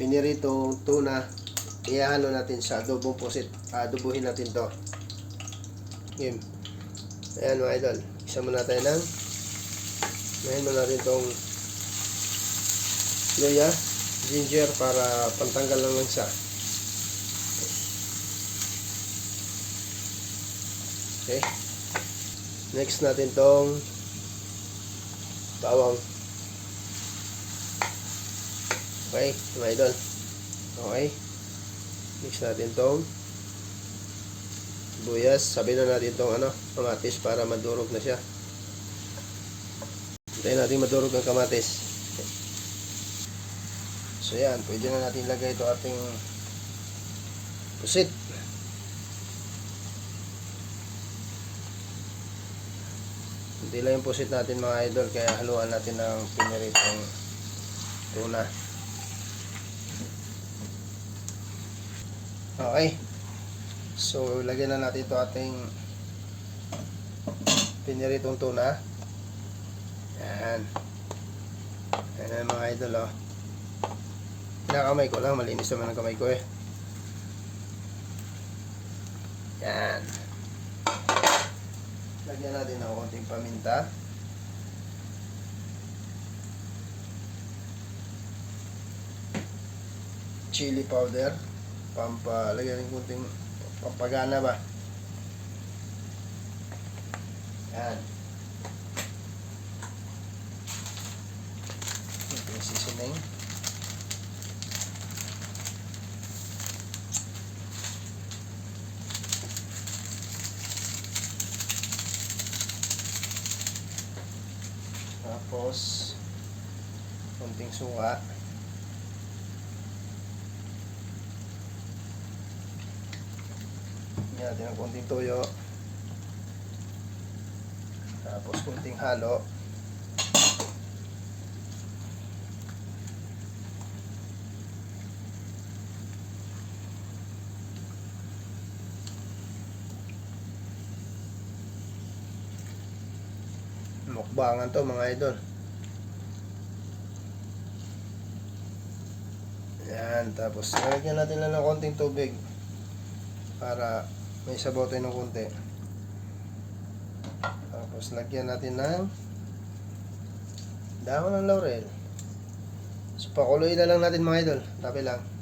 piniritong tuna. Ihalo natin sa adobong pusit. Adobohin natin to. Game. Ayan mga idol. Isa muna tayo ng ngayon mo natin tong luya, ginger para pantanggal ng lansa. Okay. Next natin tong bawang. Okay, mga idol. Okay. Mix natin tong buyas. Sabi na natin tong ano, kamatis para madurog na siya. Hintayin natin madurog ang kamatis. So yan, pwede na natin lagay ito ating pusit. Hindi lang yung pusit natin mga idol, kaya haluan natin ng piniritong tuna. Okay. So, lagyan na natin ito ating piniritong tuna. Yan. Yan na mga idol, oh. Kinakamay ko lang, malinis naman ang kamay ko eh. Yan. Lagyan natin ng konting paminta. Chili powder. Pampa, lagyan ng konting pampagana ba. Yan. Konting seasoning. Tapos, konting suka. Lagyan natin ng konting toyo. Tapos, konting halo. Mukbangan to mga idol. Yan, tapos lagyan natin lang ng konting tubig para may tayo ng konti. Tapos lagyan natin ng dahon ng laurel. So pakuloy na lang natin mga idol. Tabi lang.